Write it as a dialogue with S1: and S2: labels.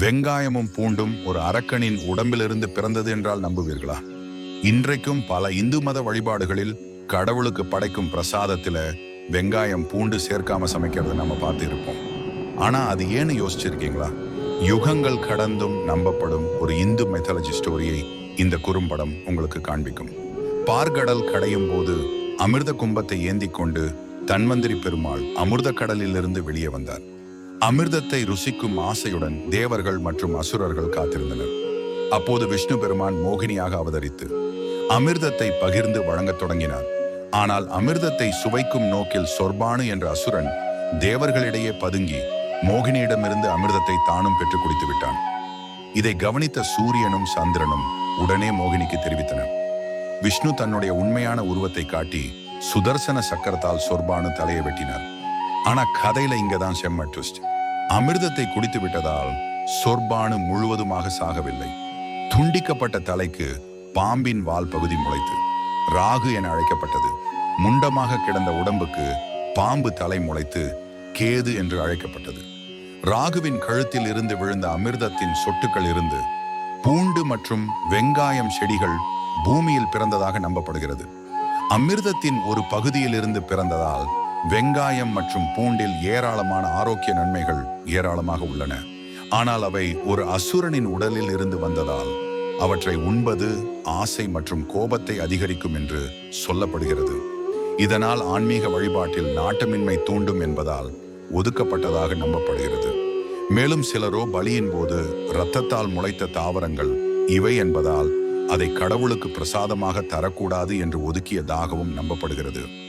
S1: வெங்காயமும் பூண்டும் ஒரு அரக்கனின் உடம்பிலிருந்து பிறந்தது என்றால் நம்புவீர்களா? இன்றைக்கும் பல இந்து மத வழிபாடுகளில் கடவுளுக்கு படைக்கும் பிரசாதத்துல வெங்காயம் பூண்டு சேர்க்காம சமைக்கிறத நம்ம பார்த்து இருப்போம் ஆனா அது ஏன்னு யோசிச்சிருக்கீங்களா? யுகங்கள் கடந்தும் நம்பப்படும் ஒரு இந்து மெத்தாலஜி ஸ்டோரியை இந்த குறும்படம் உங்களுக்கு காண்பிக்கும். பார்கடல் கடையும் போது அமிர்த கும்பத்தை ஏந்திக் கொண்டு தன்வந்திரி பெருமாள் அமிர்த கடலிலிருந்து வெளியே வந்தார். அமிர்தத்தை ருசிக்கும் ஆசையுடன் தேவர்கள் மற்றும் அசுரர்கள் காத்திருந்தனர். அப்போது விஷ்ணு பெருமான் மோகினியாக அவதரித்து அமிர்தத்தை பகிர்ந்து வழங்கத் தொடங்கினார். ஆனால் அமிர்தத்தை சுவைக்கும் நோக்கில் சொர்பானு என்ற அசுரன் தேவர்களிடையே பதுங்கி மோகினியிடமிருந்து அமிர்தத்தை தானும் பெற்று குடித்து விட்டான். இதை கவனித்த சூரியனும் சந்திரனும் உடனே மோகினிக்கு தெரிவித்தனர். விஷ்ணு தன்னுடைய உண்மையான உருவத்தை காட்டி சுதர்சன சக்கரத்தால் சொர்பானு தலையை வெட்டினார். ஆனா கதையில இங்கதான் செம்ம ட்விஸ்ட் அமிர்தத்தை குடித்து விட்டதால் சொர்பானு முழுவதுமாக சாகவில்லை. துண்டிக்கப்பட்ட தலைக்கு பாம்பின் வால் பகுதி முளைத்து ராகு என அழைக்கப்பட்டது. முண்டமாக கிடந்த உடம்புக்கு பாம்பு தலை முளைத்து கேது என்று அழைக்கப்பட்டது. ராகுவின் கழுத்தில் இருந்து விழுந்த அமிர்தத்தின் சொட்டுக்கள் இருந்து பூண்டு மற்றும் வெங்காயம் செடிகள் பூமியில் பிறந்ததாக நம்பப்படுகிறது. அமிர்தத்தின் ஒரு பகுதியிலிருந்து பிறந்ததால் வெங்காயம் மற்றும் பூண்டில் ஏராளமான ஆரோக்கிய நன்மைகள் ஏராளமாக உள்ளன. ஆனால் அவை ஒரு அசுரனின் உடலில் இருந்து வந்ததால் அவற்றை உண்பது ஆசை மற்றும் கோபத்தை அதிகரிக்கும் என்று சொல்லப்படுகிறது. இதனால் ஆன்மீக வழிபாட்டில் நாட்டமின்மை தூண்டும் என்பதால் ஒதுக்கப்பட்டதாக நம்பப்படுகிறது. மேலும் சிலரோ பலியின் போது இரத்தத்தால் முளைத்த தாவரங்கள் இவை என்பதால் அதை கடவுளுக்கு பிரசாதமாக தரக்கூடாது என்று ஒதுக்கியதாகவும் நம்பப்படுகிறது.